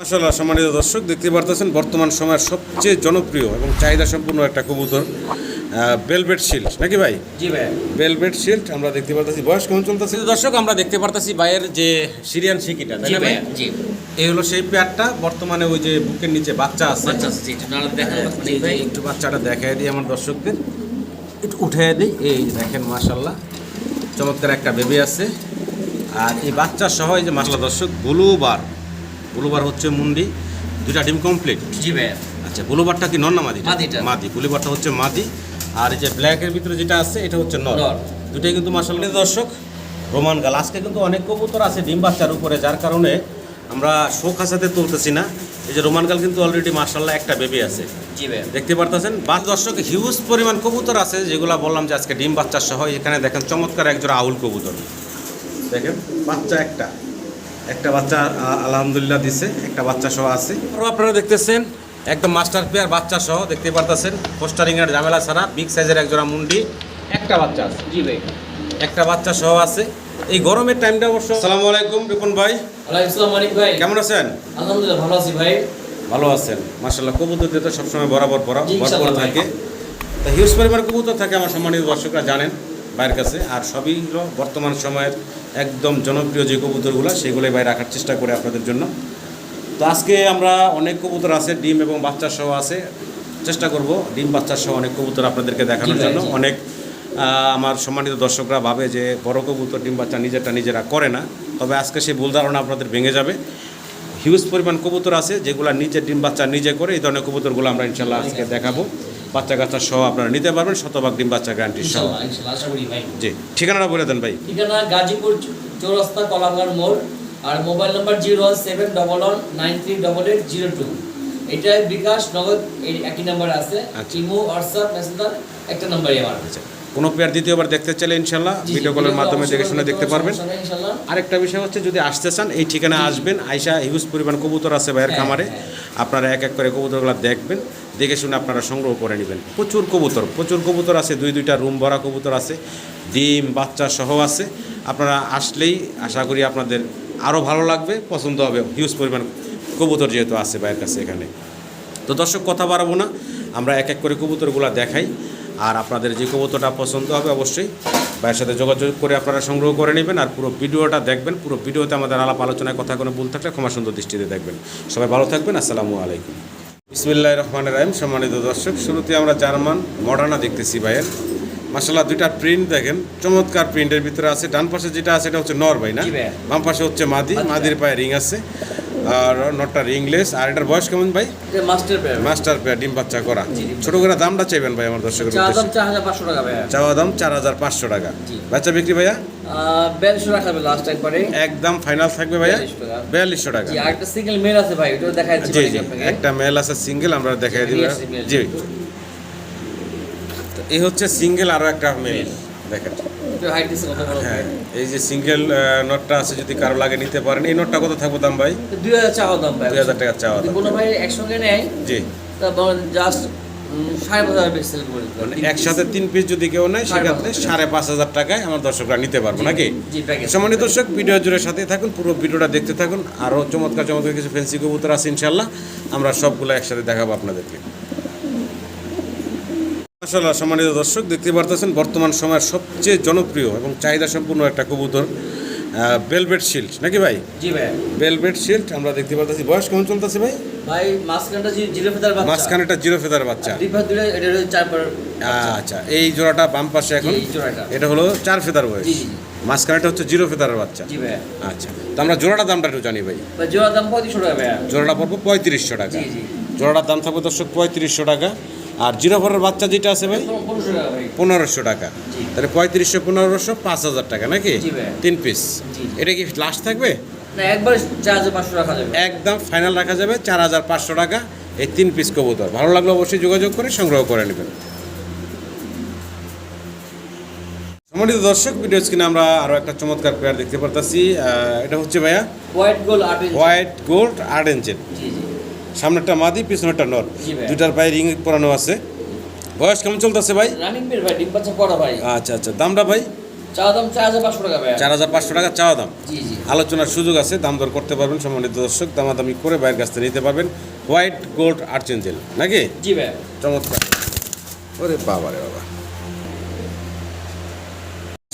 মাসাল্লাহ সম্মানিত দর্শক দেখতে পারতেছেন বর্তমান সময়ের সবচেয়ে জনপ্রিয় এবং চাহিদা সম্পূর্ণ একটা কবুতর বেলভেট শিল্ড নাকি ভাই? জি ভাই বেলভেট শিল্ড আমরা দেখতে পারতেছি। বয়স কেমন চলতেছে? দর্শক আমরা দেখতে পারতেছি ভাইয়ের যে সিরিয়ান শিকিটা তাই জি না ভাই জি। এই হলো সেই পেয়ারটা বর্তমানে ওই যে বুকের নিচে বাচ্চা আছে। জি, জি, একটু বাচ্চাটা দেখাই দিই আমার দর্শকদের। একটু উঠে দিই এই দেখেন মাশাল্লাহ চমৎকার একটা বেবি আছে। আর এই বাচ্চা সহ এই যে মাসাল্লাহ দর্শক ব্লুবার ব্লুবার হচ্ছে মুন্ডি দুইটা ডিম কমপ্লিট জি ভাই আচ্ছা ব্লুবারটা কি নর না মাদি। মাদি ব্লুবারটা হচ্ছে মাদি আর এই যে ব্ল্যাকের ভিতরে যেটা আছে এটা হচ্ছে নর। দুটাই কিন্তু মাসাল্লাহ দর্শক রোমান গাল। আজকে কিন্তু অনেক কবুতর আছে ডিম বাচ্চার উপরে যার কারণে আমরা শোক হাসাতে তুলতেছি না। এই যে রোমান গাল কিন্তু অলরেডি মার্শাল্লাহ একটা বেবি আছে। জি ভাই দেখতে পারতেছেন? বাস দর্শক হিউজ পরিমাণ কবুতর আছে যেগুলো বললাম যে আজকে ডিম বাচ্চা সহ এখানে দেখেন চমৎকার একজোড়া আউল কবুতর। দেখেন বাচ্চা একটা। একটা বাচ্চা আলহামদুলিল্লাহ দিছে একটা বাচ্চা সহ আছে। আপনারা দেখতেছেন একদম মাস্টার পেয়ার বাচ্চা সহ দেখতে পারতেছেন। পোস্টারিং এর ঝামেলা ছাড়া বিগ সাইজের একজোড়া মুন্ডি একটা বাচ্চা আছে। জি ভাই। একটা বাচ্চা সহ আছে। এই গরমের টাইমটা অবশ্য আসসালামু আলাইকুম রিপন ভাই। ওয়ালাইকুম আসসালাম মানিক ভাই। কেমন আছেন? আলহামদুলিল্লাহ ভালো আছি ভাই। ভালো আছেন। মার্শাল্লাহ কবুতর দিয়ে তো সবসময় বরাবর বরা জি, ভরপুর থাকে। তা হিউজ পরিমাণ কবুতর থাকে আমার সম্মানিত দর্শকরা জানেন বাইরের কাছে। আর সবই হলো বর্তমান সময়ের একদম জনপ্রিয় যে কবুতরগুলো সেগুলোই বাইরে রাখার চেষ্টা করে আপনাদের জন্য। তো আজকে আমরা অনেক কবুতর আছে ডিম এবং বাচ্চা সহ আছে। চেষ্টা করব ডিম বাচ্চা সহ অনেক কবুতর আপনাদেরকে দেখানোর জন্য। অনেক আমার সম্মানিত দর্শকরা ভাবে যে বড় কবুতর ডিম বাচ্চা নিজেরটা নিজেরা করে না। তবে আজকে সেই ভুল ধারণা আপনাদের ভেঙে যাবে। হিউজ পরিমাণ কবুতর আছে যেগুলো নিজের ডিম বাচ্চা নিজে করে এই ধরনের কবুতরগুলো আমরা ইনশাল্লাহ আজকে দেখাবো। বাচ্চা কাচ্চা সহ আপনারা নিতে পারবেন শতভাগ ডিম বাচ্চা গ্যারান্টি সহ। জি ঠিকানাটা বলে দেন ভাই। ঠিকানা গাজীপুর চৌরাস্তা কলাঙ্গার মোড় আর mobile number zero one seven double one nine three double eight zero two. এটা বিকাশ নগদ এই একই নাম্বার আছে। আচ্ছা। ইমো হোয়াটসঅ্যাপ মেসেঞ্জার একটা নাম্বারই আমার। আচ্ছা। কোনো প্লেয়ার দ্বিতীয়বার দেখতে চাইলে ইনশাল্লাহ ভিডিও কলের মাধ্যমে দেখে শুনে দেখতে পারবেন। আরেকটা বিষয় হচ্ছে যদি আসতে চান এই ঠিকানা আসবেন। আইসা হিউজ পরিমাণ কবুতর আছে ভাইয়ের হ্যাঁ, খামারে। হ্যাঁ। আপনারা এক এক করে কবুতরগুলো দেখবেন দেখে শুনে আপনারা সংগ্রহ করে নেবেন। প্রচুর কবুতর প্রচুর কবুতর আছে দুই দুইটা রুম ভরা কবুতর আছে ডিম বাচ্চা সহ আছে। আপনারা আসলেই আশা করি আপনাদের আরও ভালো লাগবে পছন্দ হবে। হিউজ পরিমাণ কবুতর যেহেতু আছে ভাইয়ের কাছে এখানে। তো দর্শক কথা বাড়াবো না। আমরা এক এক করে কবুতরগুলো দেখাই। আর আপনাদের যে কবুতরটা পছন্দ হবে অবশ্যই ভাইয়ের সাথে যোগাযোগ করে আপনারা সংগ্রহ করে নেবেন আর পুরো ভিডিওটা দেখবেন। পুরো ভিডিওতে আমাদের আলাপ আলোচনায় কথা কোনো ভুল থাকলে ক্ষমা সুন্দর দৃষ্টিতে দেখবেন। সবাই ভালো থাকবেন আসসালামু আলাইকুম। বিসমিল্লাহ রহমান রাহিম সম্মানিত দর্শক শুরুতে আমরা জার্মান মডার্না দেখতেছি ভাইয়ের। মাসাল্লাহ দুইটা প্রিন্ট দেখেন। চমৎকার প্রিন্টের ভিতরে আছে। ডান পাশে যেটা আছে এটা হচ্ছে নর ভাই না? বাম পাশে হচ্ছে মাদি। আচ্ছা। মাদির পায়ে রিং আছে। আর নটটা রিংলেস আর এটার বয়স কেমন ভাই? মাস্টার পেয়ার মাস্টার পেয়ার ডিম বাচ্চা করা। ছোট করে দামটা চাইবেন ভাই আমার দর্শকের চাওয়া দাম চার হাজার পাঁচশো টাকা বাচ্চা বিক্রি ভাইয়া? বিয়াল্লিশশো টাকা হবে লাস্ট একবারে। একদম ফাইনাল থাকবে ভাইয়া? 42 টাকা। বিয়াল্লিশশো টাকা। একটা সিঙ্গেল মেল আছে ভাই ওটা দেখা জি জি। একটা মেল আছে সিঙ্গেল আমরা দেখাই দিব জি। তো এই হচ্ছে সিঙ্গেল আরও একটা মেল দেখেন হ্যাঁ এই যে সিঙ্গেল নটটা আছে যদি কারও লাগে নিতে পারেন এই নটটা কত থাকবে দাম ভাই? দুই হাজার চাওয়া দাম ভাই। দুই হাজার টাকা চাওয়া দাম। কোনো ভাই একসঙ্গে নেয় জি। জাস্ট মানে একসাথে তিন পিস যদি কেউ নেয় সেক্ষেত্রে সাড়ে পাঁচ হাজার টাকায় আমার দর্শকরা নিতে পারব নাকি? সম্মানিত দর্শক ভিডিও জুড়ে সাথে থাকুন পুরো ভিডিওটা দেখতে থাকুন। আরও চমৎকার চমৎকার কিছু ফেন্সি কবুতর আছে ইনশাল্লাহ আমরা সবগুলো একসাথে দেখাবো আপনাদেরকে। মাসাল্লাহ সম্মানিত দর্শক দেখতে পারতেছেন বর্তমান সময়ের সবচেয়ে জনপ্রিয় এবং চাহিদা সম্পূর্ণ একটা কবুতর বেলভেট শিল্ড নাকি ভাই? জি ভাই। বেলভেট শিল্ড আমরা দেখতে পারতেছি। বয়স কেমন চলতেছে ভাই? ভাই মাঝখানটা জি- জিরো ফেদার বাচ্চা। মাঝখানেটা জিরো ফেদার বাচ্চা। আচ্ছা এই জোড়াটা বাম পাশে এখন এটা হলো চার ফেদার বয়স। মাঝখানেটা হচ্ছে জিরো ফেদারের বাচ্চা। জি ভাই। আচ্ছা তো আমরা জোড়াটা দামটা একটু জানি ভাই। ভাই জোড়ার দাম পঁয়ত্রিশশো টাকা ভাই। জোড়াটা পড়ব পঁয়ত্রিশশো টাকা। জি জি। জোড়াটার দাম থাকবে দর্শক পঁয়ত্রিশশো টাকা। আর জিরো ফোরের বাচ্চা যেটা আছে ভাই? পনেরোশো টাকা। তাহলে পঁয়ত্রিশশো পনেরোশো পাঁচ হাজার টাকা নাকি? তিন পিস। এটা কি লাস্ট থাকবে? একদম ফাইনাল রাখা যাবে চার হাজার পাঁচশো টাকা। এই তিন পিস কবুতর। ভালো লাগলে অবশ্যই যোগাযোগ করে সংগ্রহ করে নেবেন। সম্মানিত দর্শক ভিডিও স্ক্রিনে আমরা আরও একটা চমৎকার পেয়ার দেখতে পারতাছি। এটা হচ্ছে ভাইয়া হোয়াইট গোল আট হোয়াইট গোল্ড জি। সামনেরটা মাদি পিছনেরটা নর। দুটার পায়ে রিং পরানো আছে। বয়স কেমন চলতেছে ভাই? রানিং বের ভাই ডিম বাচ্চা পড়া ভাই। আচ্ছা আচ্ছা। দামটা ভাই? চা দাম চার হাজার পাঁচশো টাকা ভাইয়া চার হাজার পাঁচশো টাকা চাওয়া দাম। জি জি। আলোচনার সুযোগ আছে দাম দর করতে পারবেন সম্মানিত দর্শক। দামাদামি করে বাইরের কাছ থেকে নিতে পারবেন হোয়াইট গোল্ড আর্চেঞ্জেল নাকি? জি চমৎকার। ওরে বাবা রে বাবা।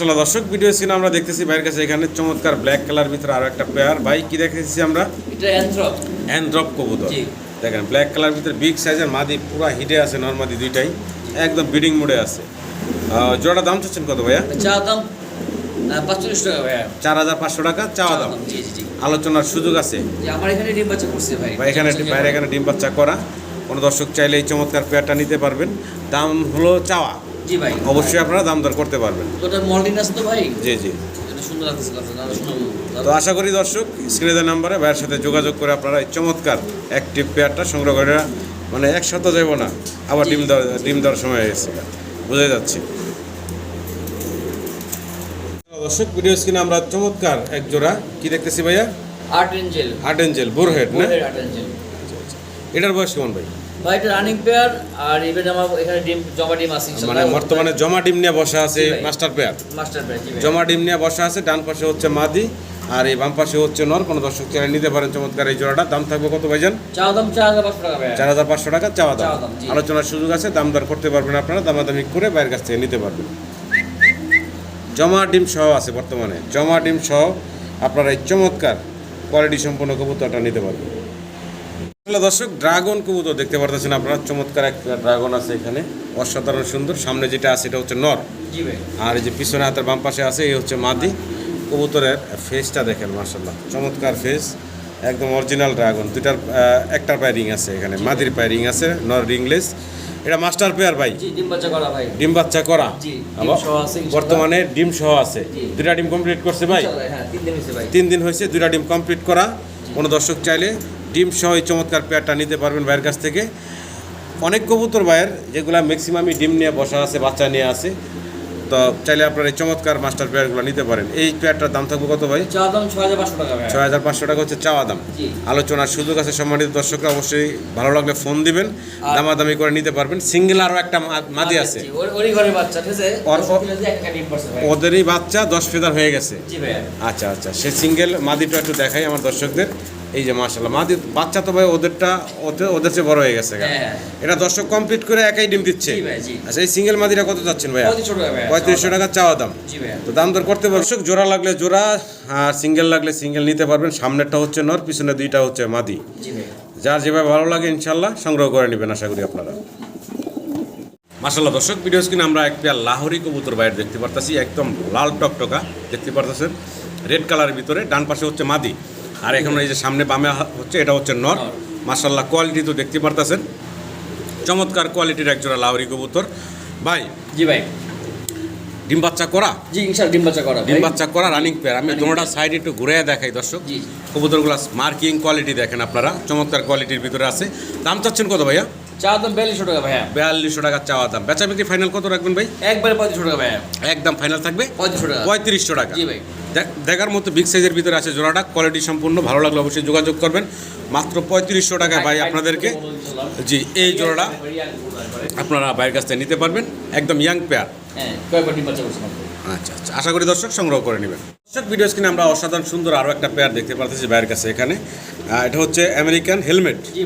চলো দর্শক ভিডিও স্ক্রিনে আমরা দেখতেছি বাইরের কাছে এখানে চমৎকার ব্ল্যাক কালার ভিতরে আরও একটা পেয়ার ভাই কি দেখতেছি আমরা? অ্যান্ড্রপ কবুতর। দেখেন ব্ল্যাক কালার ভিতরে বিগ সাইজের মাদি পুরা হিটে আছে নর্মাদি দুইটাই। একদম বিডিং মোডে আছে। জোড়াটা দাম চাচ্ছেন কত ভাইয়া? চা দাম পাঁচচল্লিশ টাকা ভাইয়া। চার হাজার পাঁচশো টাকা চাওয়া দাম। জি জি জি। আলোচনার সুযোগ আছে। আমার এখানে ডিম বাচ্চা করছে ভাই। বা এখানে বাইরে এখানে ডিম বাচ্চা করা। কোনো দর্শক চাইলে এই চমৎকার পেয়ারটা নিতে পারবেন। দাম হলো চাওয়া। জি ভাই। অবশ্যই আপনারা দাম দর করতে পারবেন। ওটা মর্নিং আছে তো ভাই? জি জি। সুন্দর তো আশা করি দর্শক স্ক্রিনের নাম্বারে ভাইয়ের সাথে যোগাযোগ করে আপনারা এই চমৎকার অ্যাক্টিভ পেয়ারটা সংগ্রহ করে মানে এক সপ্তাহ যাইব না আবার ডিম দেওয়ার ডিম দেওয়ার সময় গেছে। বোঝা যাচ্ছে। দর্শক ভিডিও স্ক্রিনে আমরা চমৎকার এক জোড়া কি দেখতেছি ভাইয়া? আর্ট এঞ্জেল আর্ট এঞ্জেল বোরহেড না? এটার বয়স কেমন ভাই? ভাই এটা রানিং পেয়ার আর ইভেন আমার এখানে ডিম জমা ডিম আছে মানে বর্তমানে জমা ডিম নিয়ে বসা আছে মাস্টার পেয়ার মাস্টার পেয়ার জমা ডিম নিয়ে বসা আছে ডান পাশে হচ্ছে মাদি আর এই বাম পাশে হচ্ছে নর। কোনো দর্শক চাইলে নিতে পারেন চমৎকার এই জোড়াটা। দাম থাকবে কত ভাইজান? চা দাম চার হাজার পাঁচশো টাকা চাওয়া দাম। আলোচনার সুযোগ আছে দাম দর করতে পারবেন আপনারা দামাদামি করে বাইরের কাছ থেকে নিতে পারবেন। জমা ডিম সহ আছে বর্তমানে। জমা ডিম সহ আপনারা এই চমৎকার কোয়ালিটি সম্পন্ন কবুতরটা নিতে পারবেন। তাহলে দর্শক ড্রাগন কবুতর দেখতে পারতেছেন আপনারা। চমৎকার একটা ড্রাগন আছে এখানে অসাধারণ সুন্দর। সামনে যেটা আছে এটা হচ্ছে নর। আর এই যে পিছনে হাতের বাম পাশে আছে এই হচ্ছে মাদি। কবুতরের ফেসটা দেখেন মার্শাল্লাহ চমৎকার ফেস একদম অরিজিনাল ড্রাগন। দুইটার আহ, একটার পায়ে রিং আছে এখানে। মাদির পায়ে রিং আছে নর রিংলেস এটা মাস্টার পেয়ার ভাই। ডিম বাচ্চা করা বর্তমানে ডিম সহ আছে। দুইটা ডিম কমপ্লিট করছে ভাই? হ্যাঁ তিন দিন হয়েছে ভাই। তিন দিন হয়েছে দুইটা ডিম কমপ্লিট করা। কোনো দর্শক চাইলে ডিম সহ এই চমৎকার পেয়ারটা নিতে পারবেন ভাইয়ের কাছ থেকে। অনেক কবুতর ভাইয়ের যেগুলো ম্যাক্সিমামই ডিম নিয়ে বসা আছে বাচ্চা নিয়ে আছে। তো চাইলে আপনারা এই চমৎকার মাস্টার পেয়ারগুলো নিতে পারেন। এই পেয়ারটার দাম থাকবে কত ভাই? দাম ছয় হাজার পাঁচশো টাকা ছয় হাজার পাঁচশো টাকা হচ্ছে চাওয়া দাম। আলোচনার সুযোগ আছে সম্মানিত দর্শকরা অবশ্যই ভালো লাগলে ফোন দিবেন। দামাদামি করে নিতে পারবেন। সিঙ্গেল আরও একটা মাদি আছে। ওদেরই বাচ্চা দশ ফেদার হয়ে গেছে। আচ্ছা আচ্ছা। সে সিঙ্গেল মাদিটা একটু দেখাই আমার দর্শকদের। এই যে মাশাল্লাহ মাদি বাচ্চা তো ভাই ওদেরটা ওদের ওদের চেয়ে বড় হয়ে গেছে গা। হ্যাঁ। এটা দর্শক কমপ্লিট করে একাই ডিম দিচ্ছে। আচ্ছা এই সিঙ্গেল মাদিটা কত যাচ্ছেন ভাই পঁয়ত্রিশশো টাকা চাওয়া দাম। জি ভাই তো দাম দর করতে দর্শক জোড়া লাগলে জোড়া আর সিঙ্গেল লাগলে সিঙ্গেল নিতে পারবেন। সামনেরটা হচ্ছে নর পিছনে দুইটা হচ্ছে মাদি। যার যেভাবে ভালো লাগে ইনশাল্লাহ সংগ্রহ করে নেবেন আশা করি আপনারা। মাসাল্লাহ দর্শক ভিডিও স্ক্রিনে আমরা এক পেয়ার লাহোরি কবুতর বাইরে দেখতে পারতেছি। একদম লাল টকটকা দেখতে পারতেছেন? রেড কালারের ভিতরে ডান পাশে হচ্ছে মাদি। আর এখন এই যে সামনে বামে হচ্ছে এটা হচ্ছে নর। মার্শাল্লাহ মাসাল্লাহ কোয়ালিটি তো দেখতে পারতেছেন। চমৎকার কোয়ালিটির একজোড়া লাউরি কবুতর। ভাই জি ভাই। ডিম বাচ্চা করা? জি ইনশাল ডিম বাচ্চা করা ডিম বাচ্চা করা রানিং পেয়ার আমি দুটা দোনোটা সাইড একটু ঘুরে দেখাই দর্শক। কবুতরগুলো মার্কিং কোয়ালিটি দেখেন আপনারা। চমৎকার কোয়ালিটির ভিতরে আছে। দাম চাচ্ছেন কত ভাইয়া? চা দাম বিয়াল্লিশশো টাকা ভাইয়া। বিয়াল্লিশশো টাকা চাওয়া দাম। বেচা বিক্রি ফাইনাল কত রাখবেন ভাই? একবারে পঁয়ত্রিশশো টাকা ভাইয়া। একদম ফাইনাল থাকবে? পঁয়ত্রিশশো টাকা। পঁয়ত্রিশশো টাকা। জি ভাই। দেখ- দেখার মতো বিগ সাইজের ভিতরে আছে জোড়াটা কোয়ালিটি সম্পূর্ণ ভালো লাগলে অবশ্যই যোগাযোগ করবেন। মাত্র পঁয়ত্রিশশো টাকায় ভাই আপনাদেরকে। জি এই জোড়াটা আপনারা বাইরের কাছ থেকে নিতে পারবেন। একদম ইয়াং পেয়ার হ্যাঁ কয়েকবার ডিম বাচ্চা করছিলাম আচ্ছা আচ্ছা আশা করি দর্শক সংগ্রহ করে নেবেন। দর্শক ভিডিও স্ক্রিনে আমরা অসাধারণ সুন্দর আরও একটা পেয়ার দেখতে পারতেছি বাইরের কাছে এখানে। এটা হচ্ছে আমেরিকান হেলমেট জি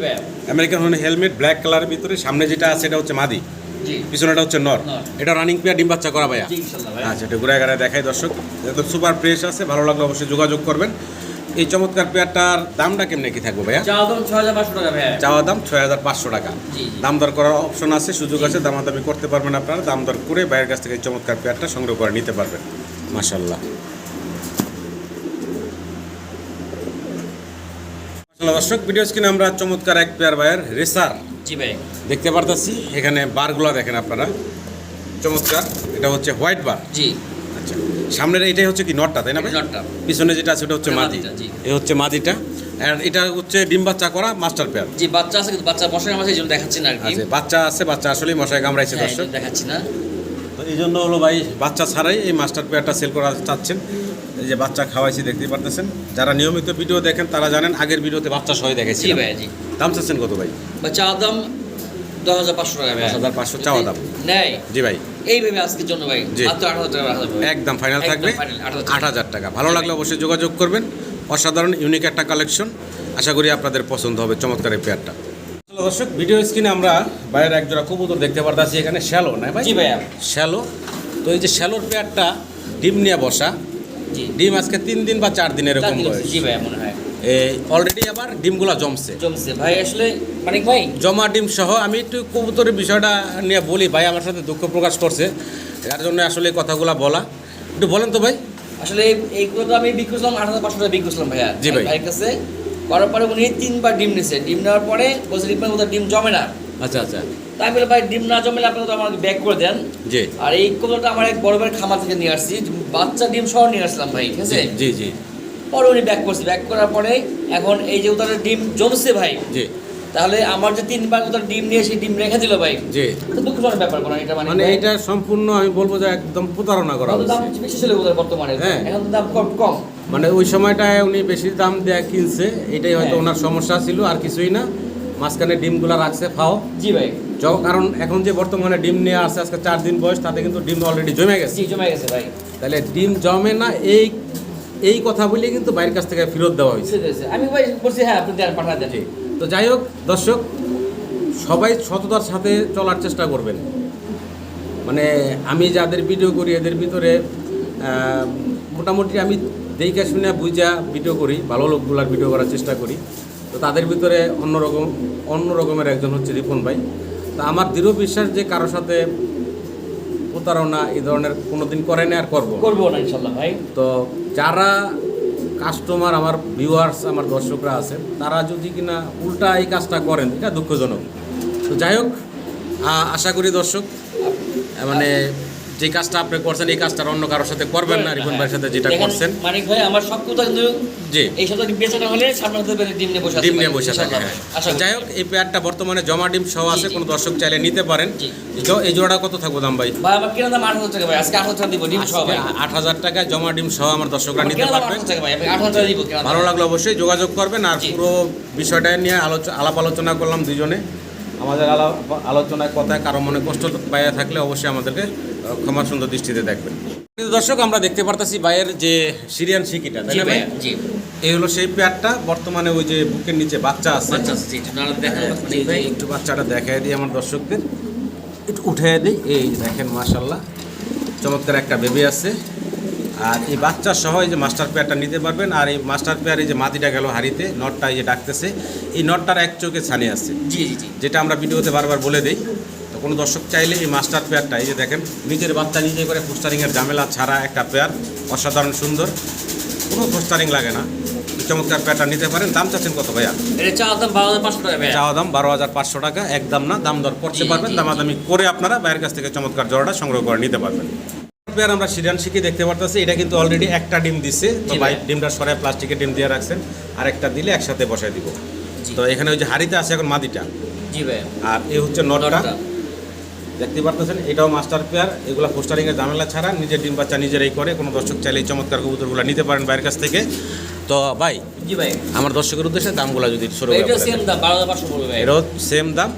আমেরিকান হেলমেট ব্ল্যাক কালারের ভিতরে সামনে যেটা আছে এটা হচ্ছে মাদি। পিছনেটা হচ্ছে নর। এটা রানিং পেয়ার ডিম বাচ্চা করা ভাইয়া। আচ্ছা এটা ঘুরে ঘুরে দেখাই দর্শক। একদম সুপার ফ্রেশ আছে ভালো লাগলে অবশ্যই যোগাযোগ করবেন। এই চমৎকার পেয়ারটার দামটা কেমনে কি থাকবে ভাইয়া? চা দাম ছয় হাজার পাঁচশো টাকা ভাইয়া। চাওয়া দাম ছয় হাজার পাঁচশো টাকা। দাম দর করার অপশন আছে সুযোগ আছে দামাদামি করতে পারবেন আপনারা। দাম দর করে বাইরের কাছ থেকে এই চমৎকার পেয়ারটা সংগ্রহ করে নিতে পারবেন। মাশাল্লাহ দর্শক ভিডিও স্ক্রিনে আমরা চমৎকার এক পেয়ার ভাইয়ের রেসার জি ভাই। দেখতে পারতাছি। এখানে বারগুলো দেখেন আপনারা। চমৎকার। এটা হচ্ছে হোয়াইট বার। জি। আচ্ছা সামনের এটাই হচ্ছে কি নটটা তাই না নটটা। পিছনে যেটা আছে ওটা হচ্ছে মাদি। এই হচ্ছে মাদিটা। আর এটা হচ্ছে ডিম বাচ্চা করা মাস্টার পেয়ার। জি বাচ্চা আছে কিন্তু বাচ্চা বসার আমার এই জন্য দেখাচ্ছি না আর কি। বাচ্চা আছে বাচ্চা আসলেই মশায় কামড়াইছে হ্যাঁ, দর্শক। দেখাচ্ছি না। তো এই জন্য হলো ভাই বাচ্চা ছাড়াই এই মাস্টার পেয়ারটা সেল করা চাচ্ছেন। এই যে বাচ্চা খাওয়াইছি দেখতেই পারতেছেন। যারা নিয়মিত ভিডিও দেখেন তারা জানেন আগের ভিডিওতে বাচ্চা সহ জি দেখেছি ভাই জি। দাম চাচ্ছেন কত ভাই? বা চা দাম দশ হাজার পাঁচশো টাকা ভাই। 10,500 চাওয়া দাম। নেয় জি ভাই। এইভাবে আজকের জন্য ভাই মাত্র আট হাজার টাকা রাখা যাবে। ভাই। একদম ফাইনাল থাকবে আট হাজার টাকা। ভালো লাগলে অবশ্যই যোগাযোগ করবেন। অসাধারণ ইউনিক একটা কালেকশন আশা করি আপনাদের পছন্দ হবে চমৎকার এই পেয়ারটা দর্শক ভিডিও স্ক্রিনে আমরা বাইরের এক জোড়া কবুতর দেখতে পারতেছি এখানে শ্যালো না ভাই? জি ভাইয়া। শ্যালো। তো এই যে শ্যালোর পেয়ারটা ডিম নিয়ে বসা। ডিম আজকে তিন দিন বা চার দিন এরকম জি ভাইয়া মনে হয়। অলরেডি আবার ডিমগুলা জমছে। জমছে ভাই আসলে মানিক ভাই। জমা ডিম সহ আমি একটু কবুতরের বিষয়টা নিয়ে বলি ভাই আমার সাথে দুঃখ প্রকাশ করছে। যার জন্য আসলে কথাগুলো বলা। একটু বলেন তো ভাই। আসলে এইগুলো তো আমি বিক্রি করছিলাম আট হাজার পাঁচশো টাকা বিক্রি করছিলাম ভাইয়া। জি ভাই। ভাইয়ের কাছে। করার পরে উনি তিনবার ডিম নিছে। ডিম নেওয়ার পরে বলছে ডিম কোথাও ডিম জমে না। আচ্ছা আচ্ছা। তাই বলে ভাই ডিম না জমলে আপনি তো আমাকে ব্যাক করে দেন। জি। আর এই কোথাটা আমার এক বড় ভাইয়ের খামার থেকে নিয়ে আসছি। বাচ্চা ডিম সহ নিয়ে আসলাম ভাই ঠিক আছে? জি জি। পরে উনি ব্যাক করছে। ব্যাক করার পরে এখন এই যে ওদের ডিম জমছে ভাই জি। তাহলে আমার যে তিনবার ওদের ডিম নিয়ে সেই ডিম রেখে দিল ভাই? জি। তো দুঃখজনক ব্যাপার কোনো এটা মানে মানে এইটা সম্পূর্ণ আমি বলব যে একদম প্রতারণা করা দাম বেশি ছিল ওদের বর্তমানে। হ্যাঁ। এখন দাম কম কম। মানে ওই সময়টায় উনি বেশি দাম দেয়া কিনছে এটাই হয়তো হ্যাঁ। ওনার সমস্যা ছিল আর কিছুই না। মাঝখানে ডিমগুলা রাখছে ফাও জি ভাই। কারণ এখন যে বর্তমানে ডিম নিয়ে আসছে আজকে চার দিন বয়স তাতে কিন্তু ডিম অলরেডি জমে গেছে। জমে গেছে ভাই। তাহলে ডিম জমে না এই এই কথা বলে কিন্তু বাইরের কাছ থেকে ফেরত দেওয়া হয়েছে। আমি বলছি হ্যাঁ আপনি দেন পাঠা দেন। তো যাই হোক দর্শক সবাই সততার সাথে চলার চেষ্টা করবেন। মানে আমি যাদের ভিডিও করি এদের ভিতরে মোটামুটি আমি দেখে শুনে বুঝা ভিডিও করি ভালো লোকগুলার ভিডিও করার চেষ্টা করি। তো তাদের ভিতরে অন্যরকম অন্য রকমের একজন হচ্ছে রিপন ভাই। তা আমার দৃঢ় বিশ্বাস যে কারোর সাথে প্রতারণা এই ধরনের কোনোদিন করে না আর করব। করব না ইনশাল্লাহ ভাই। তো যারা কাস্টমার আমার ভিউয়ার্স আমার দর্শকরা আছেন তারা যদি কিনা উল্টা এই কাজটা করেন এটা দুঃখজনক। তো যাই হোক আশা করি দর্শক মানে যে কাজটা আপনি করছেন এই কাজটা অন্য কারোর সাথে করবেন না রিপন ভাইয়ের সাথে যেটা করছেন। মানিক ভাই আমার সব কথা কিন্তু জি। এই সপ্তাহে বেচা না হলে ডিম নিয়ে বসে ডিম নিয়ে বসে থাকে হ্যাঁ। যাই হোক এই পেয়ারটা বর্তমানে জমা ডিম সহ আছে কোনো দর্শক চাইলে নিতে পারেন। জি। এই জ- এই জোড়া কত থাকব দাম ভাই? ভাই আমার কেনা দাম আট হাজার টাকা ভাই আজকে আট হাজার টাকা দিব ডিম সহ ভাই। আট হাজার টাকা জমা ডিম সহ আমার দর্শকরা নিতে পারবেন। ভাই আমি আট হাজার টাকা দিব ভালো লাগল অবশ্যই যোগাযোগ করবেন আর পুরো বিষয়টা নিয়ে আলোচনা আলাপ আলোচনা করলাম দুজনে। আমাদের আলাপ আলোচনায় কথায় কারও মনে কষ্ট পাইয়া থাকলে অবশ্যই আমাদেরকে ক্ষমা সুন্দর দৃষ্টিতে দেখবেন। দর্শক আমরা দেখতে পারতাছি ভাইয়ের যে সিরিয়ান শিকিটা তাই জি না ভাই? ভাই জি। এই হলো সেই পেয়ারটা বর্তমানে ওই যে বুকের নিচে বাচ্চা আছে। জি, ভাই একটু বাচ্চাটা দেখাই দিই আমার দর্শকদের। একটু উঠাই দিই এই দেখেন মাশাল্লাহ চমৎকার একটা বেবি আছে। আর এই বাচ্চা সহ এই যে মাস্টার পেয়ারটা নিতে পারবেন। আর এই মাস্টার পেয়ার এই যে মাটিটা গেল হাড়িতে নটটা এই যে ডাকতেছে। এই নটটার এক চোখে ছানি আছে। জি জি জি। যেটা আমরা ভিডিওতে বারবার বলে দিই। কোনো দর্শক চাইলে এই মাস্টার পেয়ারটা এই যে দেখেন নিজের বাচ্চা নিজে করে পোস্টারিংয়ের ঝামেলা ছাড়া একটা পেয়ার অসাধারণ সুন্দর। কোনো পোস্টারিং লাগে না। চমৎকার পেয়ারটা নিতে পারেন। দাম চাচ্ছেন কত ভাইয়া? এটা চা দাম বারো হাজার পাঁচশো টাকা চাওয়া দাম বারো হাজার পাঁচশো টাকা। একদম না দাম দর করতে পারবেন। দামাদামি করে আপনারা বাইরের কাছ থেকে চমৎকার জোড়াটা সংগ্রহ করে নিতে পারবেন। পেয়ার আমরা সিরিয়ান শিখে দেখতে পারতেছি। এটা কিন্তু অলরেডি একটা ডিম দিছে। তো ভাই। ডিমটা সরাই প্লাস্টিকের ডিম দিয়ে রাখছেন। আর একটা দিলে একসাথে বসাই দিব। তো এখানে ওই যে হাড়িতে আছে এখন মাদিটা। জি ভাই আর এই হচ্ছে নটটা। দেখতে পারতেছেন এটাও মাস্টার পেয়ার এগুলো পোস্টারিংয়ের ঝামেলা ছাড়া নিজের ডিম বাচ্চা নিজেরাই করে কোনো দর্শক চাইলে এই চমৎকার কবুতরগুলো নিতে পারেন বাইরের কাছ থেকে। তো ভাই জি ভাই। আমার দর্শকের উদ্দেশ্যে দামগুলো যদি শুরু এটা সেম দাম বারো হাজার পাঁচশো পড়বে ভাই। এরও সেম দাম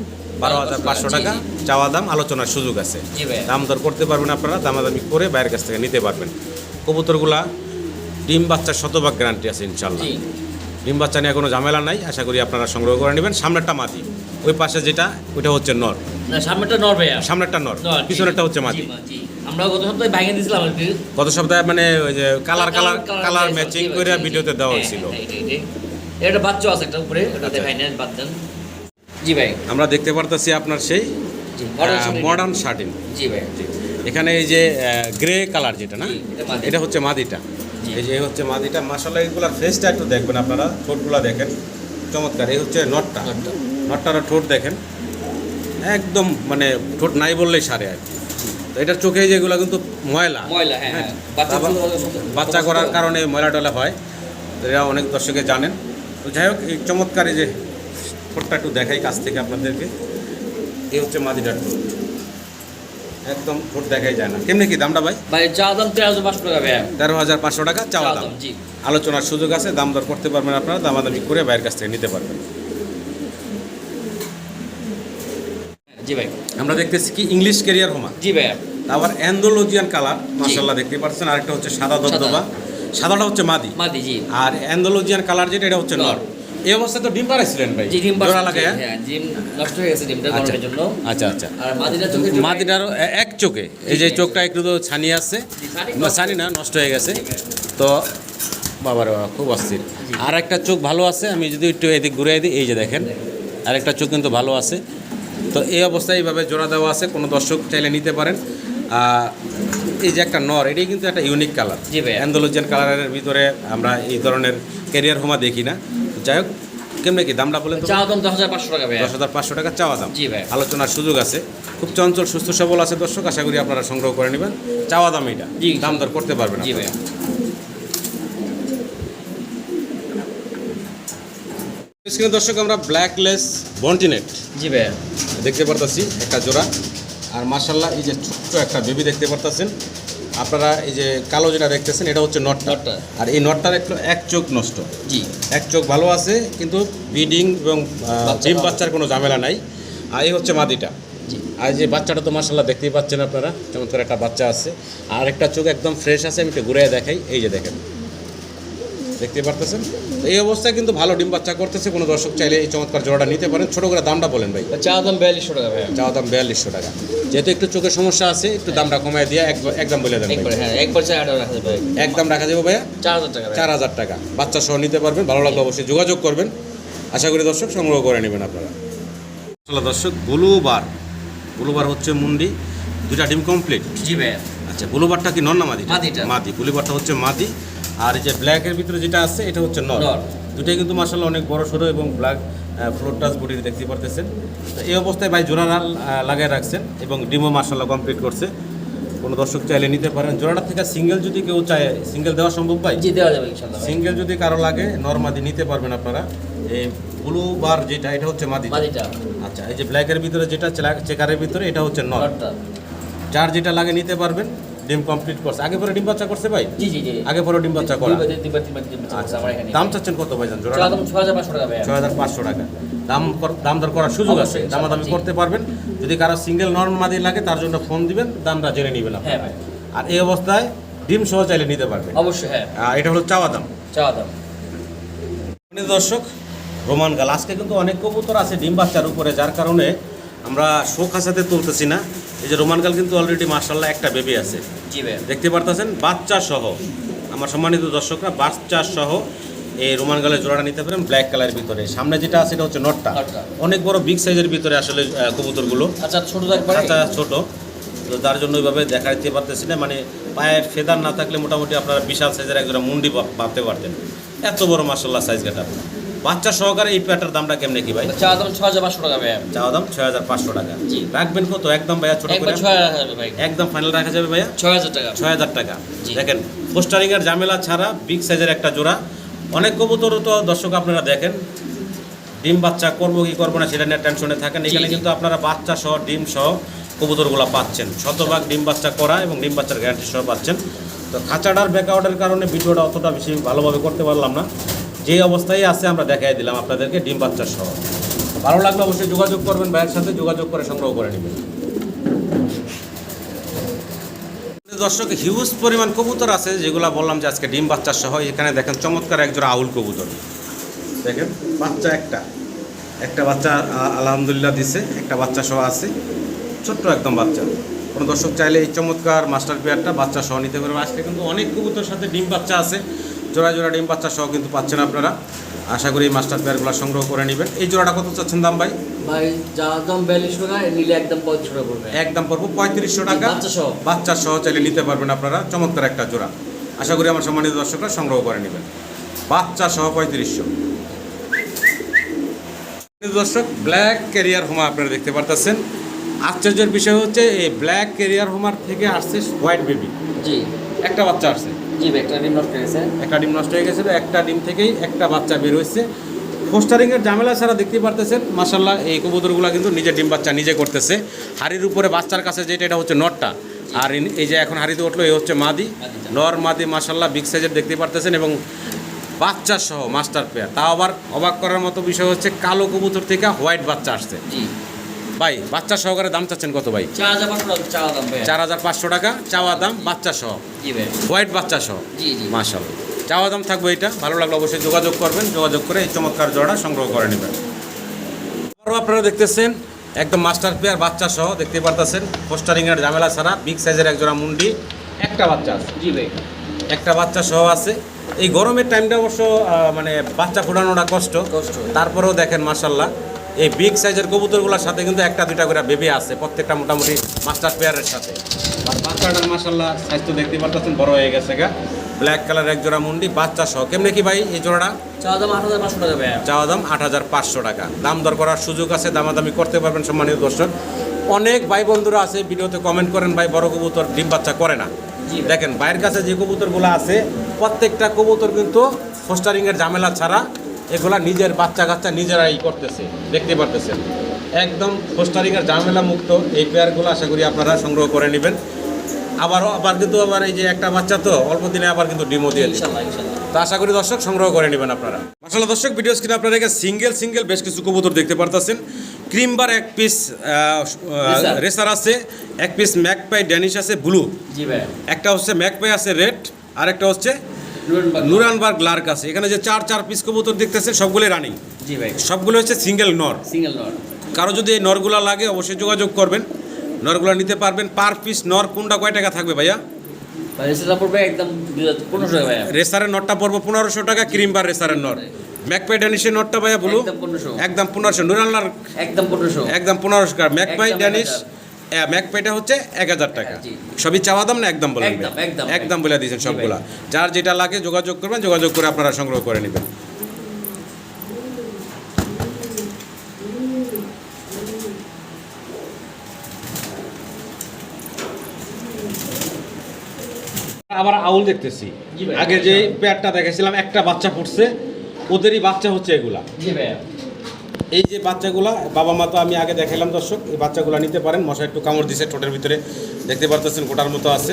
বারো হাজার পাঁচশো টাকা চাওয়া দাম আলোচনার সুযোগ আছে। দাম দর করতে পারবেন আপনারা দামাদামি করে বাইরের কাছ থেকে নিতে পারবেন। কবুতরগুলা ডিম বাচ্চার শতভাগ গ্যারান্টি আছে ইনশাল্লাহ ডিম বাচ্চা নিয়ে কোনো ঝামেলা নাই আশা করি আপনারা সংগ্রহ করে নেবেন। সামনেরটা মাদি ওই পাশে যেটা ওইটা হচ্ছে নর। না সামনেটা নর ভাইয়া। সামনেরটা নর পিছনেরটা হচ্ছে মাদি আমরা গত সপ্তাহে ভাঙে দিয়েছিলাম গত সপ্তাহে মানে ওই যে কালার কালার কালার জি, ম্যাচিং করে। ভিডিওতে দেওয়া হ্যাঁ, হয়েছিল। হ্যাঁ। এটা বাচ্চা আছে একটা উপরে ওটা আচ্ছা। দেখাই নেন বাচ্চান জি ভাই। আমরা দেখতে পারতেছি আপনার সেই। মডার্ন শার্টিন জি ভাই। এখানে এই যে গ্রে কালার যেটা না এটা হচ্ছে মাদিটা। এই যে হচ্ছে মাদিটা মাসাল্লাহ এগুলোর ফেসটা একটু দেখবেন আপনারা ঠোঁটগুলো দেখেন। চমৎকার এই হচ্ছে নটটা। নটটা। নটটার ঠোঁট দেখেন। একদম মানে ঠোঁট নাই বললেই সারে আর কি। তো এটার চোখে যেগুলো কিন্তু ময়লা। ময়লা হ্যাঁ হ্যাঁ। ছোট- বাচ্চা করার কারণে ময়লা টলা হয়। এরা অনেক দর্শকে জানেন। তো যাই হোক এই চমৎকার এই যে ঠোঁটটা একটু দেখাই কাছ থেকে আপনাদেরকে। এই হচ্ছে মাদিটার ঠোঁট। একদম ঠোঁট দেখাই যায় না। কেমনি কি দামটা ভাই? ভাই চা দাম তেরো হাজার পাঁচশো টাকা ভাই তেরো হাজার পাঁচশো টাকা চাওয়া দাম। আলোচনার সুযোগ আছে দাম দর করতে পারবেন আপনারা দামাদামি করে বাইরের কাছ থেকে নিতে পারবেন। জি ভাই। আমরা দেখতেছি কি ইংলিশ ক্যারিয়ার হোমা। জি ভাইয়া। আবার অ্যান্ডোলজিয়ান কালার মাসাল্লাহ দেখতে পাচ্ছেন আরেকটা হচ্ছে সাদা দবদবা সাদাটা হচ্ছে মাদি। মাদি জি। আর অ্যান্ডোলজিয়ান কালার যেটা এটা হচ্ছে নর। নর। এই অবস্থায় তো ডিম পাড়াইছিলেন ভাই? জি ডিম জোড়া লাগে হ্যাঁ? ডিম নষ্ট হয়ে গেছে ডিমটা আচ্ছা। গরমের জন্য। আচ্ছা আচ্ছা। আর মাদিটা চোখে মাদিটারও এক চোখে। এই যে চোখটা একটু তো ছানি আছে। ছানি না, ছানি না নষ্ট হয়ে গেছে। তো বাবার বাবা খুব অস্থির। আর একটা চোখ ভালো আছে আমি যদি একটু এদিক ঘুরে দিই এই যে দেখেন আর একটা চোখ কিন্তু ভালো আছে। তো এই অবস্থায় এইভাবে জোড়া দেওয়া আছে কোনো দর্শক চাইলে নিতে পারেন। এই যে একটা নর এটাই কিন্তু একটা ইউনিক কালার। অ্যান্ডোলজিয়ান কালারের ভিতরে আমরা এই ধরনের ক্যারিয়ার হোমা দেখি না। যাই হোক কেমনে কি দামটা বলেন চা দাম দশ হাজার পাঁচশো টাকা ভাইয়া। দশ হাজার পাঁচশো টাকা চাওয়া দাম। জি ভাই। আলোচনার সুযোগ আছে। খুব চঞ্চল সুস্থ সবল আছে দর্শক আশা করি আপনারা সংগ্রহ করে নেবেন। চাওয়া দাম এটা। দাম দর করতে পারবেন জি স্ক্রিনে দর্শক আমরা ব্ল্যাকলেস বন্টিনেট জি ভাইয়া। দেখতে পারতাছি একটা জোড়া। আর মার্শাল্লাহ এই যে ছোট্ট একটা বেবি দেখতে পারতাছেন। আপনারা এই যে কালো যেটা দেখতেছেন এটা হচ্ছে নটটা। আর এই নটটার একটু এক চোখ নষ্ট। জি। এক চোখ ভালো আছে কিন্তু ব্রিডিং এবং ডিম বাচ্চার কোনো ঝামেলা নাই। আর এই হচ্ছে মাদিটা। আর যে বাচ্চাটা তো মার্শাল্লাহ দেখতেই পাচ্ছেন আপনারা চমৎকার একটা বাচ্চা আছে। আর একটা চোখ একদম ফ্রেশ আছে আমি একটু ঘুরে দেখাই। এই যে দেখেন। দেখতে পারতেছেন? এই অবস্থায় কিন্তু ভালো ডিম বাচ্চা করতেছে। কোনো দর্শক চাইলে এই চমৎকার জোড়াটা নিতে পারেন। ছোটো করে দামটা বলেন ভাই। চা দাম বিয়াল্লিশশো টাকা ভাইয়া। চা দাম বিয়াল্লিশশো টাকা। যেহেতু একটু চোখের সমস্যা আছে একটু দামটা কমায় দিয়ে এক- একদম বলে দেন ভাই। একবার হ্যাঁ রাখা যাবে একদম রাখা যাবে ভাইয়া? চার হাজার টাকা চার হাজার টাকা। বাচ্চা সহ নিতে পারবেন। ভালো লাগলে অবশ্যই যোগাযোগ করবেন। আশা করি দর্শক সংগ্রহ করে নেবেন আপনারা। আসলে দর্শক ব্লুবার ব্লুবার হচ্ছে মুন্ডি। দুটা ডিম কমপ্লিট? জি ভাইয়া। আচ্ছা ব্লুবারটা কি নন না মাদি মাদিটা। মাদি। ব্লুবারটা হচ্ছে মাদি। আর এই যে ব্ল্যাকের ভিতরে যেটা আছে এটা হচ্ছে নর। দুটাই কিন্তু মাসাল্লাহ অনেক বড় সড়ো এবং ব্ল্যাক ফ্লোর টাচ বডির দেখতে পারতেছেন। তো এই অবস্থায় ভাই জোড়া লাগাই রাখছেন এবং ডিমও মাসাল্লাহ কমপ্লিট করছে। কোনো দর্শক চাইলে নিতে পারেন। জোড়াটা থেকে সিঙ্গেল যদি কেউ চায় সিঙ্গেল দেওয়া সম্ভব ভাই? জি দেওয়া যাবে ইনশাল্লাহ ভাই। সিঙ্গেল যদি কারও লাগে নর্মাদি নিতে পারবেন আপনারা। এই ব্লু বার যেটা এটা হচ্ছে মাদি মাদিটা। আচ্ছা এই যে ব্ল্যাকের ভিতরে যেটা চেকারের ভিতরে এটা হচ্ছে নর যার যেটা লাগে নিতে পারবেন। ডিম কমপ্লিট করছে। আগে পরে ডিম বাচ্চা করছে ভাই? জি জি জি। আগে পরে ডিম বাচ্চা করা। আচ্ছা দাম চাচ্ছেন কত ভাইজান? চা জোড়া দাম? ছ হাজার পাঁচশো টাকা ভাইয়া। ছয় হাজার পাঁচশো টাকা। দাম দাম দর করার সুযোগ আছে। দামাদামি করতে পারবেন। যদি কারও সিঙ্গেল নর্মাল মাদি লাগে তার জন্য ফোন দিবেন দামটা জেনে নেবেন হ্যাঁ ভাই। আর এই অবস্থায় ডিম সহ চাইলে নিতে পারবেন। অবশ্যই হ্যাঁ। এটা হলো চাওয়া দাম। চা দাম। দর্শক রোমান গাল। আজকে কিন্তু অনেক কবুতর আছে ডিম বাচ্চার উপরে যার কারণে আমরা শোক হাসাতে তুলতেছি না। এই যে রোমান গাল কিন্তু অলরেডি মার্শাল্লাহ একটা বেবি আছে। জি ভাইয়া। দেখতে পারতেছেন? বাচ্চা সহ। আমার সম্মানিত দর্শকরা বাচ্চা সহ এই রোমান গালের জোড়াটা নিতে পারেন ব্ল্যাক কালারের ভিতরে। সামনে যেটা আছে এটা হচ্ছে নটটা। অনেক বড় বিগ সাইজের ভিতরে আসলে কবুতরগুলো। আচ্ছা ছোট আচ্ছা ছোট। তো তার জন্য ওইভাবে দেখা দিতে পারতেছি না। মানে পায়ে ফেদার না থাকলে মোটামুটি আপনারা বিশাল সাইজের একজোড়া মুন্ডি ভাব- ভাবতে পারতেন। এত বড় মার্শাল্লাহ সাইজ গেটা বাচ্চা সহকারে এই প্যাটার দামটা কেমনে কি ভাই? চা দাম ছ হাজার পাঁচশো টাকা ভাইয়া। চা দাম ছয় হাজার পাঁচশো টাকা। জি। রাখবেন কত? একদম ভাইয়া ছোট করে। ছয় ভাই। একদম ফাইনাল রাখা যাবে ভাইয়া? ছয় হাজার টাকা। ছয় হাজার টাকা দেখেন পোস্টারিং এর ঝামেলা ছাড়া বিগ সাইজের একটা জোড়া। অনেক কবুতরও তো দর্শক আপনারা দেখেন ডিম বাচ্চা করব কি করব না সেটা নিয়ে টেনশনে থাকেন। এখানে কিন্তু আপনারা বাচ্চা সহ ডিম সহ কবুতরগুলো পাচ্ছেন। শতভাগ ডিম বাচ্চা করা এবং ডিম বাচ্চার গ্যারান্টি সহ পাচ্ছেন। তো খাঁচাটার ব্যাকআউটের কারণে ভিডিওটা অতটা বেশি ভালোভাবে করতে পারলাম না। যে অবস্থায় আছে, আমরা দেখাই দিলাম আপনাদেরকে ডিম বাচ্চা সহ। ভালো লাগলে অবশ্যই যোগাযোগ করবেন, ভাইয়ের সাথে যোগাযোগ করে সংগ্রহ করে নেবেন। দর্শক, হিউজ পরিমাণ কবুতর আছে, যেগুলো বললাম যে আজকে ডিম বাচ্চা সহ। এখানে দেখেন চমৎকার একজোড়া আউল কবুতর। দেখেন, বাচ্চা একটা। একটা বাচ্চা আলহামদুলিল্লাহ দিছে, একটা বাচ্চা সহ আছে। ছোট্ট একদম বাচ্চা। কোনো দর্শক চাইলে এই চমৎকার মাস্টার পেয়ারটা বাচ্চা সহ নিতে পারবে। আজকে কিন্তু অনেক কবুতর সাথে ডিম বাচ্চা আছে। জোড়া জোড়া ডিম বাচ্চা সহ কিন্তু পাচ্ছেন আপনারা। আশা করি এই মাস্টার পেয়ারগুলো সংগ্রহ করে নেবেন। এই জোড়াটা কত চাচ্ছেন দাম ভাই? ভাই চা দাম বিয়াল্লিশশো টাকা নিলে একদম পঁয়ত্রিশ টাকা পড়বে। একদম পড়ব পঁয়ত্রিশশো টাকা। বাচ্চা সহ। বাচ্চা সহ চাইলে নিতে পারবেন আপনারা। চমৎকার একটা জোড়া। আশা করি আমার সম্মানিত দর্শকরা সংগ্রহ করে নেবেন। বাচ্চা সহ পঁয়ত্রিশশো দর্শক ব্ল্যাক ক্যারিয়ার হোমা আপনারা দেখতে পারতেছেন। আশ্চর্যের বিষয় হচ্ছে এই ব্ল্যাক ক্যারিয়ার হোমার থেকে আসছে হোয়াইট বেবি জি। একটা বাচ্চা আসছে। জি একটা ডিম নষ্ট হয়েছে একটা ডিম নষ্ট হয়ে গেছিল একটা ডিম থেকেই একটা বাচ্চা বের হয়েছে। পোস্টারিংয়ের ঝামেলা ছাড়া দেখতে পারতেছেন মাসাল্লাহ এই কবুতরগুলো কিন্তু নিজের ডিম বাচ্চা নিজে করতেছে। হাড়ির উপরে বাচ্চার কাছে যেটা এটা হচ্ছে নটটা। আর এই যে এখন হাড়িতে উঠল এই হচ্ছে মাদি। নর মাদি মাসাল্লাহ বিগ সাইজের দেখতে পারতেছেন এবং বাচ্চা সহ মাস্টার পেয়ার। তাও আবার অবাক করার মতো বিষয় হচ্ছে কালো কবুতর থেকে হোয়াইট বাচ্চা আসছে। জি। ভাই বাচ্চা সহকারে দাম চাচ্ছেন কত ভাই? চার হাজার পাঁচশো টাকা চাওয়া দাম বাচ্চা সহ। হোয়াইট বাচ্চা সহ। মাশাল চাওয়া দাম থাকবে এটা ভালো লাগলে অবশ্যই যোগাযোগ করবেন। যোগাযোগ করে এই চমৎকার জোড়া সংগ্রহ করে নেবেন। আরও আপনারা দেখতেছেন একদম মাস্টার প্লেয়ার বাচ্চা সহ দেখতে পারতেছেন। পোস্টারিংয়ের ঝামেলা ছাড়া বিগ সাইজের এক জোড়া মুন্ডি। একটা বাচ্চা আছে। জি ভাই একটা বাচ্চা সহ আছে। এই গরমের টাইমটা অবশ্য মানে বাচ্চা ফোটানোটা কষ্ট। কষ্ট। তারপরেও দেখেন মাসাল্লাহ এই বিগ সাইজের কবুতরগুলোর সাথে কিন্তু একটা দুইটা করে বেবি আছে প্রত্যেকটা মোটামুটি মাস্টার পেয়ারের সাথে। আর বাচ্চাটার মাসাল্লাহ সাইজ তো দেখতে পারতেছেন বড় হয়ে গেছে গা। ব্ল্যাক কালার এক জোড়া মুন্ডি বাচ্চা সহ। কেমনে কি ভাই এই জোড়াটা? চাওয়া দাম আট হাজার পাঁচশো টাকা ভাই চাওয়া দাম আট হাজার পাঁচশো টাকা। দাম দর করার সুযোগ আছে দামাদামি করতে পারবেন সম্মানিত দর্শক। অনেক ভাই বন্ধুরা আছে ভিডিওতে কমেন্ট করেন ভাই বড় কবুতর ডিম বাচ্চা করে না। জি। দেখেন ভাইয়ের কাছে যে কবুতরগুলো আছে প্রত্যেকটা কবুতর কিন্তু ফোস্টারিংয়ের ঝামেলা ছাড়া এগুলা নিজের বাচ্চা কাচ্চা নিজেরাই করতেছে দেখতে পারতেছেন। একদম ফোস্টারিংয়ের ঝামেলা মুক্ত এই পেয়ারগুলো আশা করি আপনারা সংগ্রহ করে নেবেন। আবারও আবার কিন্তু আবার এই যে একটা বাচ্চা তো অল্প দিনে আবার কিন্তু ডিমও দিয়ে তো আশা করি দর্শক সংগ্রহ করে নেবেন আপনারা। আসলে দর্শক ভিডিও স্ক্রিনে আপনারা সিঙ্গেল সিঙ্গেল বেশ কিছু কবুতর দেখতে পারতেছেন। ক্রিমবার এক পিস। রেসার। আছে এক পিস ম্যাকপাই ড্যানিশ আছে ব্লু। জি ভাই একটা হচ্ছে ম্যাকপাই আছে রেড আর একটা হচ্ছে নুরেনবার্গ। লার্ক আছে এখানে যে চার চার পিস কবুতর দেখতেছেন সবগুলো রানিং জি ভাই। সবগুলো হচ্ছে সিঙ্গেল নর সিঙ্গেল নট কারও যদি এই নরগুলা লাগে অবশ্যই যোগাযোগ করবেন। নরগুলা নিতে পারবেন। পার পিস নর কোনটা কয় টাকা থাকবে ভাইয়া? রেসারের নটটা পড়ব পনেরোশো টাকা ক্রিমবার রেসারের নট ম্যাকপাই ড্যানিশের নটটা ভাইয়া বলু একদম পনেরোশো। একদম পনেরোশো। নুরানলার একদম পনেরোশো। একদম পনেরোশো টাকা। ম্যাকপাই ড্যানিশ হচ্ছে এক হাজার টাকা। সবই চাওয়া দাম না একদম বলে একদম, বলে দিয়েছেন সবগুলা। যার যেটা লাগে যোগাযোগ করবেন যোগাযোগ করে আপনারা সংগ্রহ করে নেবেন। আবার আউল দেখতেছি। আগে যে পেয়ারটা দেখেছিলাম একটা বাচ্চা পড়ছে ওদেরই বাচ্চা হচ্ছে এগুলা। জি এই যে বাচ্চাগুলা বাবা মা তো আমি আগে দেখালাম দর্শক এই বাচ্চাগুলা নিতে পারেন। মশা একটু কামড় দিছে ঠোঁটের ভিতরে। দেখতে পারতেছেন গোটার মতো আছে।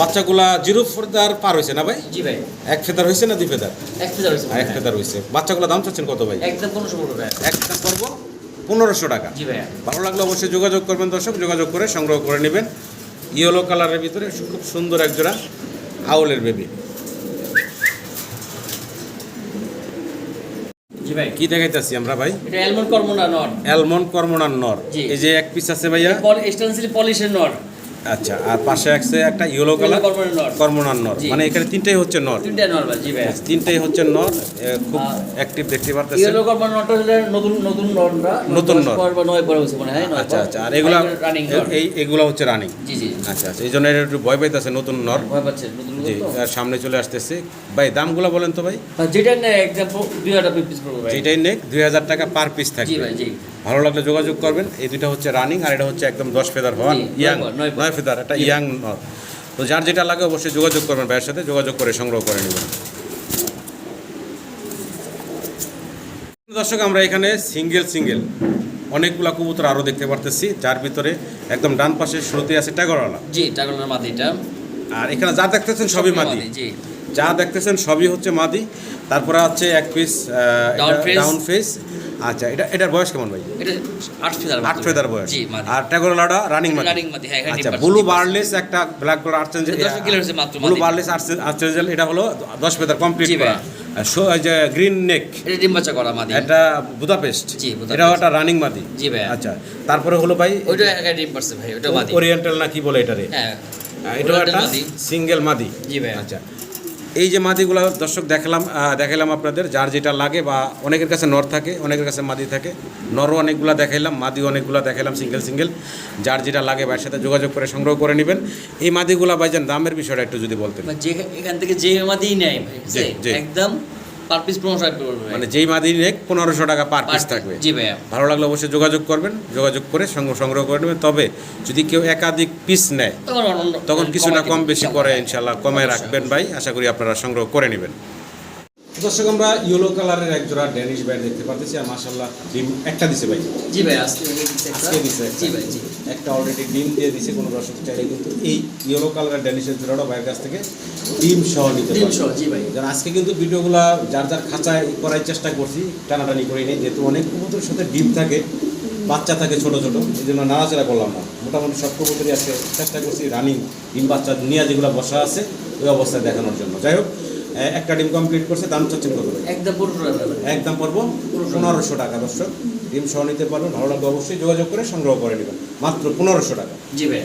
বাচ্চাগুলা জিরো ফেদার পার হয়েছে না ভাই? জি ভাই। এক ফেদার হয়েছে না দুই ফেদার? এক হাজার হয়েছে এক ফেদার হয়েছে বাচ্চাগুলো দাম চাচ্ছেন কত ভাই? একদম পনেরোশো পড়বে একটা করব পনেরোশো টাকা। জি ভাই ভালো লাগলে অবশ্যই যোগাযোগ করবেন দর্শক যোগাযোগ করে সংগ্রহ করে নেবেন। ইয়েলো কালারের ভিতরে খুব সুন্দর একজোড়া আউলের বেবি জি ভাই। কি দেখাইতেছি আমরা ভাই? এটা অ্যালমন্ড কর্মনা নর। এই যে এক পিস আছে ভাইয়া। স্টেনসিল পলিশের নট আচ্ছা আর পাশে আছে একটা ইয়েলো কালার কর্মনার নর। মানে এখানে তিনটাই হচ্ছে নর। তিনটা নট ভাই জি ভাই তিনটাই হচ্ছে নর খুব অ্যাক্টিভ দেখতে পারতেছেন। ইয়েলো কর্মনা নট হলে নতুন নতুন নটরা নতুন নট। পর নয় পরে হচ্ছে মনে হয় নয় আচ্ছা আচ্ছা আর এগুলা এই এগুলো হচ্ছে রানিং জি জি আচ্ছা আচ্ছা এই জন্য এর একটু ভয় পাইতেছে নতুন নর। ভয় পাচ্ছে নতুন জি আর সামনে চলে আসতেছে। ভাই দামগুলো বলেন তো ভাই। যেটা নেই এক্সাম্পল দুই হাজার পিস পড়বে ভাই। যেটাই নেক দুই হাজার টাকা পার পিস থাকবে। জি ভাই জি। ভালো লাগলে যোগাযোগ করবেন। এই দুইটা হচ্ছে রানিং আর এটা হচ্ছে একদম দশ ফেদার হওয়ার ইয়াং নয় ফেদার একটা ইয়াং নর। তো যার যেটা লাগে অবশ্যই যোগাযোগ করবেন ভাইয়ের সাথে যোগাযোগ করে সংগ্রহ করে নেবেন। দর্শক আমরা এখানে সিঙ্গেল সিঙ্গেল অনেকগুলা কবুতর আরও দেখতে পারতেছি যার ভিতরে একদম ডান পাশে শুরুতে আছে টাগরওয়ালা। জি টাকার মাথা এটা। আর এখানে যা দেখতেছেন সবই মাদি জি। যা দেখতেছেন সবই হচ্ছে মাদি। তারপরে আছে এক পিস ডাউন ফেস আচ্ছা এটা এটার বয়স কেমন ভাই? এটা আট ফেদার বয়স। আর টাগরওয়ালাটা রানিং মাদি। রানিং মাদি হ্যাঁ আচ্ছা ব্লু বার্লেস একটা black colour archangel blue. Barless archangel এটা হলো দশ ফেদার কমপ্লিট করা। আর শো- এই যে গ্রিন নেক এটা ডিম বাচ্চা করা মাদি। এটা বুদাপেস্ট জি, বুদাপেস্ট। এটাও একটা রানিং মাদি। জি ভাই আচ্ছা তারপরে হলো ভাই ওইটা একা ডিম পারছে ভাই ওটা মাদি। ওরিয়েন্টাল না কি বলে এটারে? হ্যাঁ এটা একটা সিঙ্গেল মাদি। জি ভাই আচ্ছা এই যে মাদিগুলো দর্শক দেখালাম দেখালাম আপনাদের যার যেটা লাগে বা অনেকের কাছে নর থাকে অনেকের কাছে মাদি থাকে নরও অনেকগুলো দেখাইলাম মাদি অনেকগুলো দেখাইলাম সিঙ্গেল সিঙ্গেল যার যেটা লাগে বা সাথে যোগাযোগ করে সংগ্রহ করে নেবেন। এই মাদিগুলো ভাইজান দামের বিষয়টা একটু যদি বলতেন। মানে যে এখান থেকে যে মাদি নেয়। একদম পার পিস পনেরোশো টাকা পড়বে মানে যেই মাদি নেক পনেরোশো টাকা পার পিস থাকবে। জি ভাইয়া। ভালো লাগলে অবশ্যই যোগাযোগ করবেন যোগাযোগ করে সংগ্রহ সংগ্রহ করে নেবেন। তবে যদি কেউ একাধিক পিস নেয় তখন কিছু না কম বেশি। করে ইনশাল্লাহ কমে রাখবেন ভাই। আশা করি আপনারা সংগ্রহ করে নেবেন। দর্শক আমরা ইয়েলো কালারের এক জোড়া ড্যানিশ ব্যাট দেখতে পাচ্ছি আর মাসাল্লাহ ডিম একটা দিছে ভাই। জি ভাই আজকে। আজকে দিছে জি ভাই জি। একটা অলরেডি ডিম দিয়ে দিছে কোনো দর্শক চাইলে কিন্তু এই ইয়েলো কালারের ড্যানিশের জোড়াটা ভাইয়ের কাছ থেকে ডিম সহ নিতে ডিম সহ, জি ভাই। যারা আজকে কিন্তু ভিডিওগুলো যার যার খাঁচায় করার চেষ্টা করছি টানাটানি করি নেই যেহেতু অনেক কবুতরের সাথে ডিম থাকে বাচ্চা থাকে ছোট ছোট এই জন্য নাড়াচাড়া করলাম না। মোটামুটি সব কবুতরই আছে চেষ্টা করছি রানিং ডিম বাচ্চা নিয়ে যেগুলো বসা আছে ওই অবস্থায় দেখানোর জন্য। যাই হোক একটা ডিম কমপ্লিট করছে দাম চাচ্ছেন কত একদম একদম পড়ব? পনেরোশো টাকা দর্শক। ডিম সহ নিতে পারবেন ভালো লাগবে অবশ্যই। যোগাযোগ করে সংগ্রহ করে নেবেন। মাত্র পনেরোশো টাকা। জি ভাই।